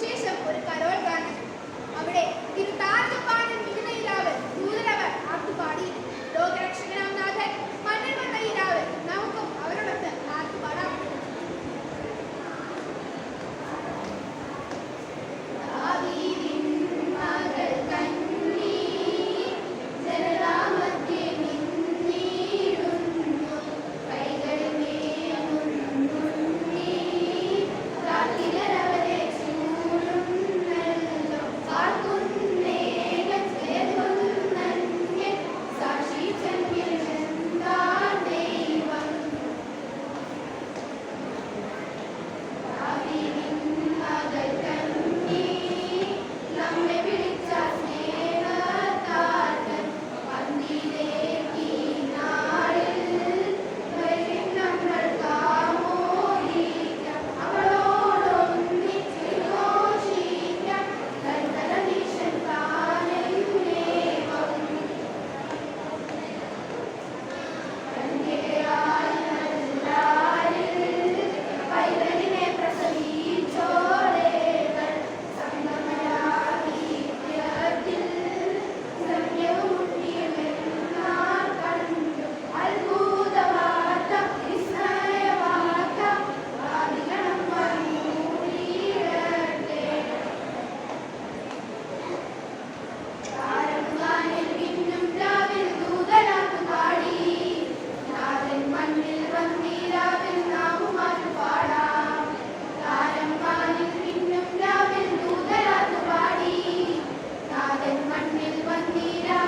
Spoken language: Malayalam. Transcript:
ശേഷം ഒരു കരോൾ ഗാനം Pandil Pandira